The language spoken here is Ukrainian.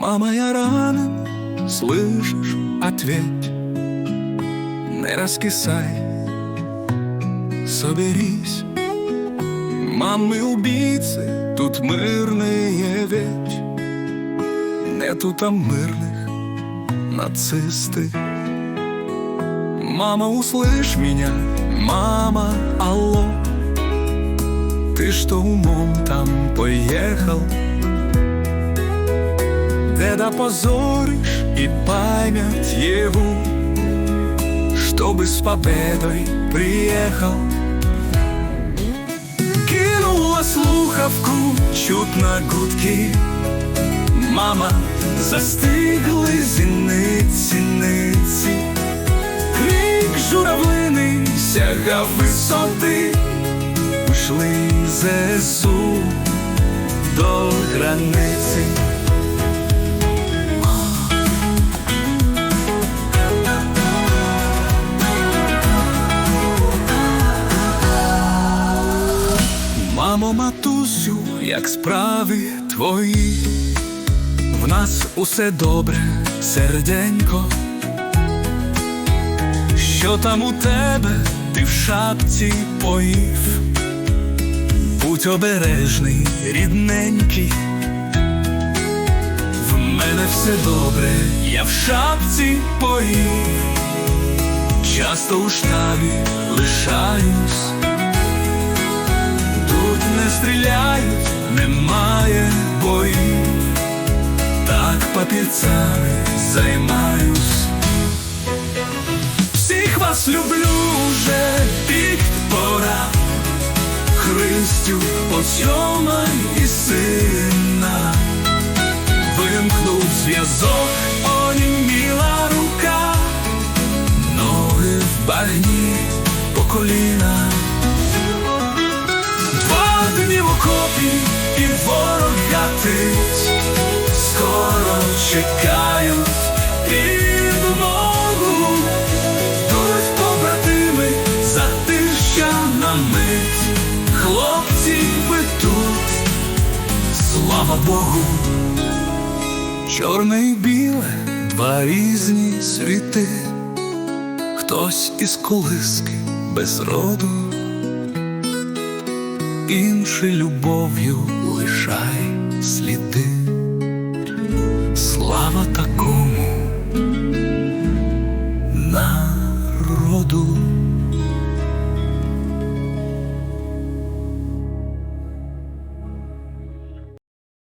Мама, я ранен, слышишь, ответь Не раскисай, соберись Мамы убийцы, тут мирные ведь Нету там мирных, нацисты Мама, услышь меня, мама, алло Ты что умом там поехал? Деда позоришь и память его Чтобы с победой приехал Кинула слухавку, чутно гудки. Мама, застигли зіниці, ниці. Крик журавлиний сягав висоти. Пішли ЗСУ до границі як справи твої, в нас усе добре, серденько. Що там у тебе, ти в шапці поїв? Будь обережний, рідненький. В мене все добре, я в шапці поїв. Часто у штабі лишаюсь. Тут не стріляють, немає боїв, так папірцями займаюсь. Всіх вас люблю вже пік пора, Христю посьомай і сина, вимкнув зв'язок, оніміла рука, ноги в багні по коліна. Чекають підмогу, Йдуть побратими затища на мить, хлопці ви тут, слава Богу, чорне і біле, два різні світи, хтось із колиски без роду. Інший любов'ю лишай сліди. Слава такому народу.